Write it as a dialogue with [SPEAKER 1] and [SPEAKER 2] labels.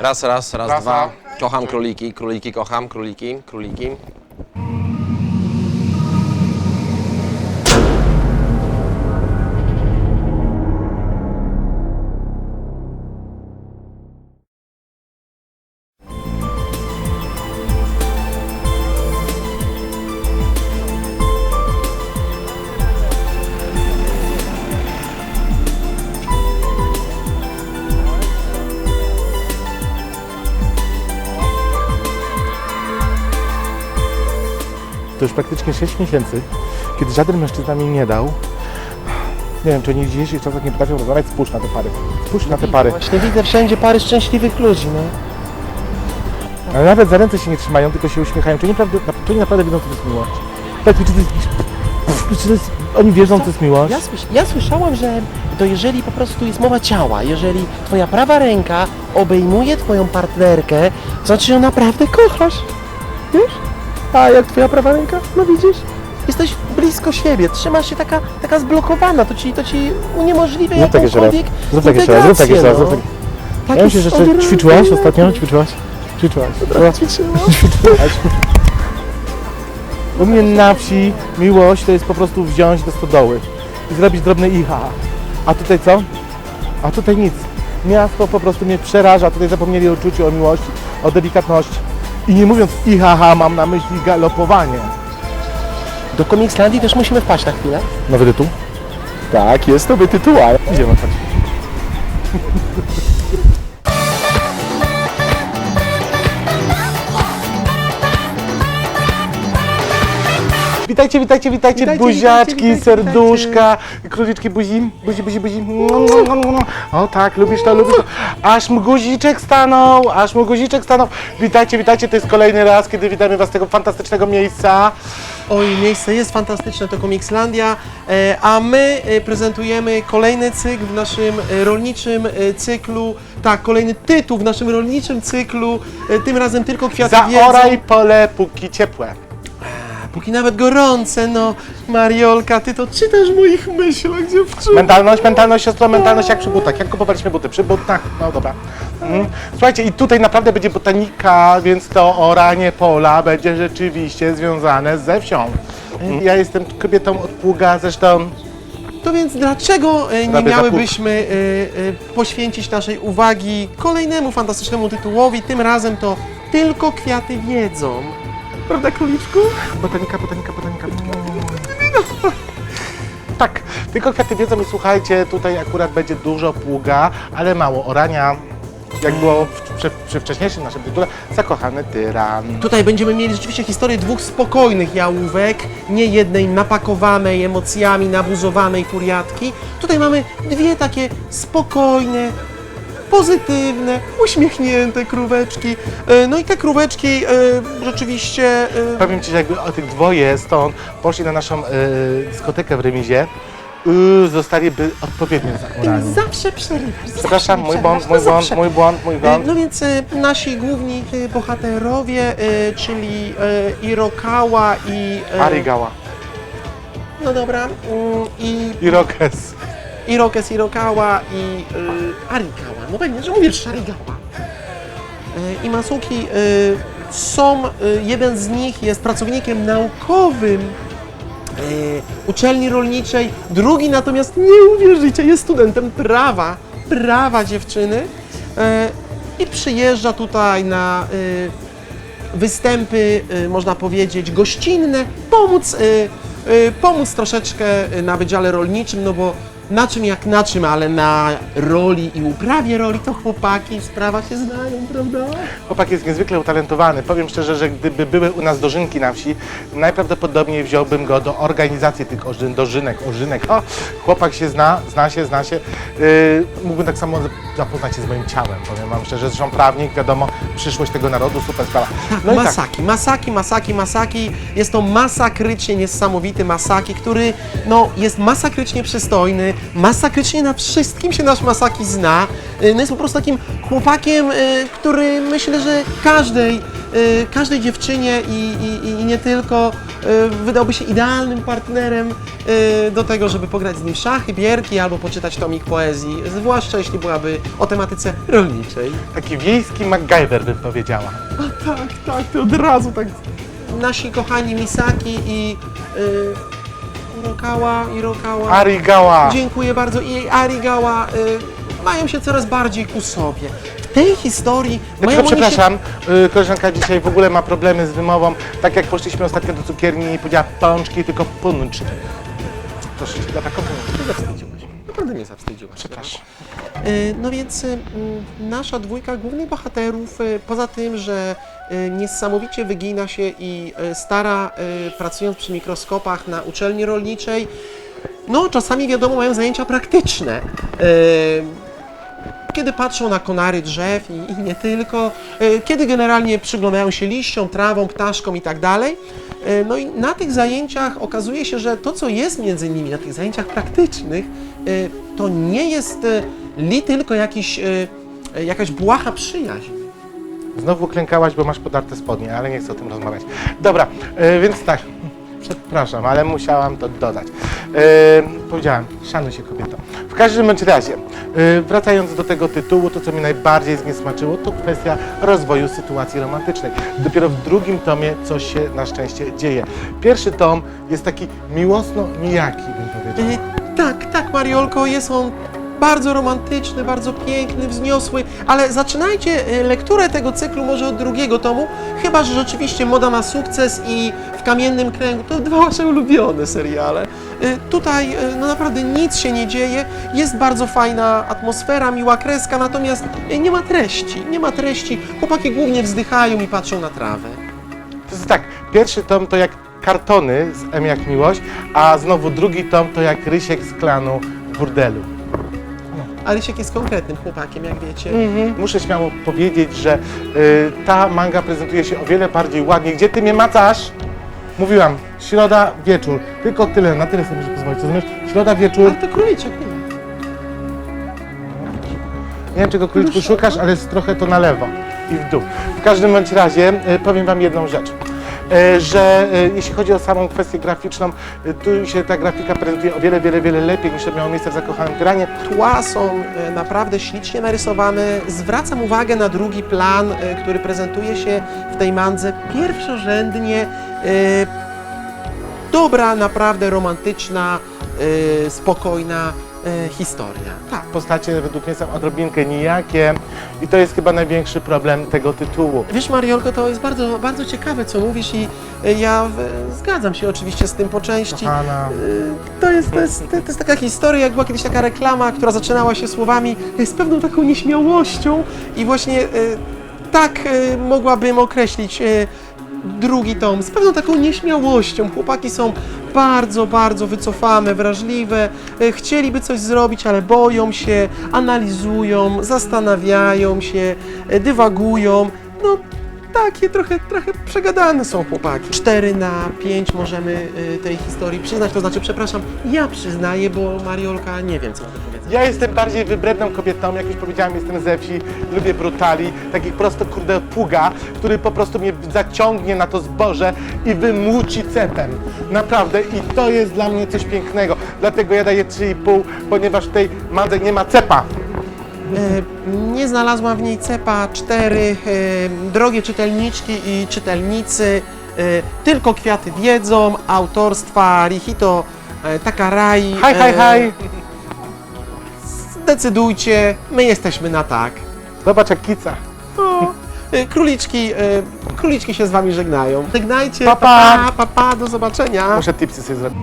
[SPEAKER 1] Raz, raz, raz,
[SPEAKER 2] Raz,
[SPEAKER 1] dwa. Kocham króliki, króliki kocham, króliki, króliki.
[SPEAKER 2] To już praktycznie 6 miesięcy, kiedy żaden mężczyzna mi nie dał. Nie wiem, czy oni w dzisiejszych czasach nie potrafią rozmawiać. Spójrz na te pary. Spójrz na te pary.
[SPEAKER 3] Właśnie widzę wszędzie pary szczęśliwych ludzi, no.
[SPEAKER 2] Ale nawet za ręce się nie trzymają, tylko się uśmiechają. Czy oni, naprawdę, czy oni naprawdę wiedzą, co to jest miłość? Mi, czy to jest... Czy to jest oni wiedzą, co to jest miłość?
[SPEAKER 3] Ja, ja słyszałam, że to jeżeli po prostu jest mowa ciała, jeżeli twoja prawa ręka obejmuje twoją partnerkę, to znaczy, ją naprawdę kochasz. Wiesz? A jak twoja prawa ręka? No widzisz? Jesteś blisko siebie, trzymasz się taka, taka zblokowana, to ci, to ci uniemożliwia
[SPEAKER 2] Zrób tak jeszcze raz.
[SPEAKER 3] jakąkolwiek
[SPEAKER 2] Zrób tak jeszcze raz, zrób tak jeszcze raz. Zrób tak.
[SPEAKER 3] Tak
[SPEAKER 2] Ja myślę, że
[SPEAKER 3] jest
[SPEAKER 2] jeszcze
[SPEAKER 3] odrobinę
[SPEAKER 2] ćwiczyłaś ostatnio? Ćwiczyłaś? Ćwiczyłaś.
[SPEAKER 3] Ćwiczyłam.
[SPEAKER 2] Ćwiczyłaś. U mnie na wsi miłość to jest po prostu wziąć do stodoły i zrobić drobne iha. A tutaj co? A tutaj nic. Miasto po prostu mnie przeraża. Tutaj zapomnieli o uczuciu, o miłości, o delikatności. I nie mówiąc ihaha, mam na myśli galopowanie.
[SPEAKER 3] Do Komikslandii też musimy wpaść na chwilę.
[SPEAKER 2] Nowy tytuł?
[SPEAKER 3] Tak, jest to tytuł.
[SPEAKER 2] Idziemy chodź. Witajcie, witajcie, witajcie,
[SPEAKER 3] Witajcie,
[SPEAKER 2] buziaczki,
[SPEAKER 3] witajcie, witajcie,
[SPEAKER 2] serduszka, króliczki buzi, buzi, buzi, buzi. O tak, lubisz to, lubisz to. Aż mu guziczek stanął, aż mu guziczek stanął. Witajcie, witajcie, to jest kolejny raz, kiedy witamy Was z tego fantastycznego miejsca.
[SPEAKER 3] Oj, miejsce jest fantastyczne, to Komikslandia, e, a my e, prezentujemy kolejny cykl w naszym e, rolniczym e, cyklu, tak, kolejny tytuł w naszym rolniczym cyklu, e, tym razem tylko kwiaty
[SPEAKER 2] Zaoraj
[SPEAKER 3] wiedzą,
[SPEAKER 2] pole, póki ciepłe.
[SPEAKER 3] Póki nawet gorące, no, Mariolka, ty to czytasz w moich myślach, dziewczyno.
[SPEAKER 2] Mentalność, mentalność, siostro, mentalność jak przy butach. Jak kupowaliśmy buty? Przy butach? No dobra. Mhm. Słuchajcie, i tutaj naprawdę będzie botanika, więc to oranie pola będzie rzeczywiście związane ze wsią. Mhm. Ja jestem kobietą od pługa, zresztą
[SPEAKER 3] To więc dlaczego e, nie
[SPEAKER 2] Prawie za
[SPEAKER 3] miałybyśmy e, e, poświęcić naszej uwagi kolejnemu fantastycznemu tytułowi, tym razem to Tylko kwiaty wiedzą. Prawda, króliczku?
[SPEAKER 2] botanika, botanika, botanika. Tak, tylko kwiaty wiedzą i słuchajcie, tutaj akurat będzie dużo pługa, ale mało orania. Jak było w, przy, przy wcześniejszym naszym tytule, zakochany tyran.
[SPEAKER 3] Tutaj będziemy mieli rzeczywiście historię dwóch spokojnych jałówek, nie jednej napakowanej emocjami, nabuzowanej furiatki. Tutaj mamy dwie takie spokojne, pozytywne, uśmiechnięte króweczki. E, No i te króweczki e, rzeczywiście... e,
[SPEAKER 2] Powiem Ci, że jakby o tych dwoje stąd poszli na naszą dyskotekę w remizie, y, zostaliby odpowiednio
[SPEAKER 3] Ty mi
[SPEAKER 2] zaorani.
[SPEAKER 3] zawsze przerywasz.
[SPEAKER 2] Przepraszam,
[SPEAKER 3] zawsze
[SPEAKER 2] mój
[SPEAKER 3] mi
[SPEAKER 2] błąd,
[SPEAKER 3] przerywasz,
[SPEAKER 2] mój
[SPEAKER 3] no
[SPEAKER 2] błąd,
[SPEAKER 3] zawsze.
[SPEAKER 2] mój błąd, mój
[SPEAKER 3] E,
[SPEAKER 2] błąd.
[SPEAKER 3] No więc e, nasi główni e, bohaterowie, e, czyli e, Irokała i... e,
[SPEAKER 2] Arigała.
[SPEAKER 3] No dobra, mm, i
[SPEAKER 2] Irokes.
[SPEAKER 3] Irokes Irokała i y, Arikawa. No pewnie, że mówisz Sharigała. Y, I Masuki y, są, y, jeden z nich jest pracownikiem naukowym y, uczelni rolniczej, drugi natomiast, nie uwierzycie, jest studentem prawa, prawa dziewczyny y, i przyjeżdża tutaj na y, występy, y, można powiedzieć, gościnne, pomóc, y, y, pomóc troszeczkę na Wydziale Rolniczym, no bo na czym jak na czym, ale na roli i uprawie roli to chłopaki w sprawach się znają, prawda?
[SPEAKER 2] Chłopak jest niezwykle utalentowany. Powiem szczerze, że gdyby były u nas dożynki na wsi, najprawdopodobniej wziąłbym go do organizacji tych ożyn, dożynek, ożynek. O, chłopak się zna, zna się, zna się. Yy, mógłbym tak samo zapoznać się z moim ciałem, powiem wam szczerze. Zresztą prawnik, wiadomo, przyszłość tego narodu, super sprawa. No i tak,
[SPEAKER 3] Masaki, Masaki, Masaki, Masaki. Jest to masakrycznie niesamowity Masaki, który no, jest masakrycznie przystojny, masakrycznie na wszystkim się nasz Masaki zna. E, No jest po prostu takim chłopakiem, e, który myślę, że każdej, e, każdej dziewczynie i, i, i nie tylko wydałby się idealnym partnerem do tego, żeby pograć z nim szachy, bierki albo poczytać tomik poezji, zwłaszcza jeśli byłaby o tematyce rolniczej.
[SPEAKER 2] Taki wiejski MacGyver bym powiedziała.
[SPEAKER 3] Tak, tak, ty od razu tak. Nasi kochani Misaki i y, Urokawa, Irokawa.
[SPEAKER 2] Arigała!
[SPEAKER 3] Dziękuję bardzo. I Arigała y, mają się coraz bardziej ku sobie. W tej historii mają
[SPEAKER 2] Tylko
[SPEAKER 3] oni się...
[SPEAKER 2] przepraszam, y, koleżanka dzisiaj w ogóle ma problemy z wymową. Tak jak poszliśmy ostatnio do cukierni i powiedziała pączki, tylko punch. Proszę cię, dla taką
[SPEAKER 3] Nie zawstydziłaś. Naprawdę mnie zawstydziłaś.
[SPEAKER 2] Przepraszam.
[SPEAKER 3] Y, No więc y, mm, nasza dwójka głównych bohaterów, y, poza tym, że niesamowicie wygina się i y, stara, y, pracując przy mikroskopach na uczelni rolniczej, no czasami wiadomo mają zajęcia praktyczne. Y, Kiedy patrzą na konary drzew i, i nie tylko, y, kiedy generalnie przyglądają się liściom, trawom, ptaszkom i tak dalej. Y, No i na tych zajęciach okazuje się, że to, co jest między nimi, na tych zajęciach praktycznych, y, to nie jest y, li tylko jakiś, y, y, jakaś błaha przyjaźń.
[SPEAKER 2] Znowu klękałaś, bo masz podarte spodnie, ale nie chcę o tym rozmawiać. Dobra, y, więc tak, przepraszam, ale musiałam to dodać. Y, powiedziałam, szanuj się kobieto. W każdym bądź razie, y, wracając do tego tytułu, to co mi najbardziej zniesmaczyło, to kwestia rozwoju sytuacji romantycznej. Dopiero w drugim tomie coś się na szczęście dzieje. Pierwszy tom jest taki miłosno-nijaki, bym powiedział.
[SPEAKER 3] Y, Tak, tak, Mariolko, jest on bardzo romantyczny, bardzo piękny, wzniosły, ale zaczynajcie y, lekturę tego cyklu może od drugiego tomu, chyba że rzeczywiście Moda ma sukces i w Kamiennym Kręgu to dwa wasze ulubione seriale. Y, Tutaj y, no naprawdę nic się nie dzieje, jest bardzo fajna atmosfera, miła kreska, natomiast nie ma treści, nie ma treści. Chłopaki głównie wzdychają i patrzą na trawę.
[SPEAKER 2] To jest tak, pierwszy tom to jak kartony z M jak miłość, a znowu drugi tom to jak Rysiek z klanu w burdelu.
[SPEAKER 3] A Rysiek jest konkretnym chłopakiem, jak wiecie.
[SPEAKER 2] Muszę śmiało powiedzieć, że y, ta manga prezentuje się o wiele bardziej ładnie. Gdzie ty mnie macasz? Mówiłam, środa, wieczór. Tylko tyle, na tyle sobie muszę pozwolić. Rozumiesz? Środa, wieczór.
[SPEAKER 3] Ale to króliczek, nie?
[SPEAKER 2] Nie wiem, czego króliczku szukasz, ale jest trochę to na lewo i w dół. W każdym bądź razie y, powiem wam jedną rzecz. Y, że y, jeśli chodzi o samą kwestię graficzną, y, tu się ta grafika prezentuje o wiele, wiele, wiele lepiej niż to miało miejsce w Zakochanym Granie.
[SPEAKER 3] Tła są e, naprawdę ślicznie narysowane. Zwracam uwagę na drugi plan, e, który prezentuje się w tej mandze pierwszorzędnie. e, Dobra, naprawdę romantyczna, e, spokojna e, historia. Tak.
[SPEAKER 2] Postacie według mnie są odrobinkę nijakie i to jest chyba największy problem tego tytułu.
[SPEAKER 3] Wiesz, Mariolko, to jest bardzo, bardzo ciekawe, co mówisz i e, ja e, zgadzam się oczywiście z tym po części.
[SPEAKER 2] Kochana.
[SPEAKER 3] To jest, to, jest, to jest taka historia, jak była kiedyś taka reklama, która zaczynała się słowami z pewną taką nieśmiałością i właśnie tak mogłabym określić drugi tom, z pewną taką nieśmiałością. Chłopaki są bardzo, bardzo wycofane, wrażliwe, e, chcieliby coś zrobić, ale boją się, analizują, zastanawiają się, e, dywagują. No, takie trochę, trochę przegadane są chłopaki. 4 na 5 możemy y, tej historii przyznać, to znaczy, przepraszam, ja przyznaję, bo Mariolka nie wiem, co.
[SPEAKER 2] Ja jestem bardziej wybredną kobietą, jak już powiedziałem, jestem ze wsi, lubię brutali, takich prosto kurde pługa, który po prostu mnie zaciągnie na to zboże i wymuci cepem. Naprawdę i to jest dla mnie coś pięknego. Dlatego ja daję 3,5, ponieważ w tej mandze nie ma cepa.
[SPEAKER 3] E, Nie znalazłam w niej cepa 4, drogie czytelniczki i czytelnicy, e, tylko kwiaty wiedzą, autorstwa Rihito e, Takarai.
[SPEAKER 2] Haj, haj,
[SPEAKER 3] E,
[SPEAKER 2] haj.
[SPEAKER 3] Zdecydujcie, my jesteśmy na tak.
[SPEAKER 2] Zobacz jak kica.
[SPEAKER 3] O, e, Króliczki, e, króliczki się z wami żegnają. Żegnajcie,
[SPEAKER 2] Pa,
[SPEAKER 3] pa,
[SPEAKER 2] pa.
[SPEAKER 3] pa, pa, pa do zobaczenia.
[SPEAKER 2] Muszę tipsy sobie zrobić.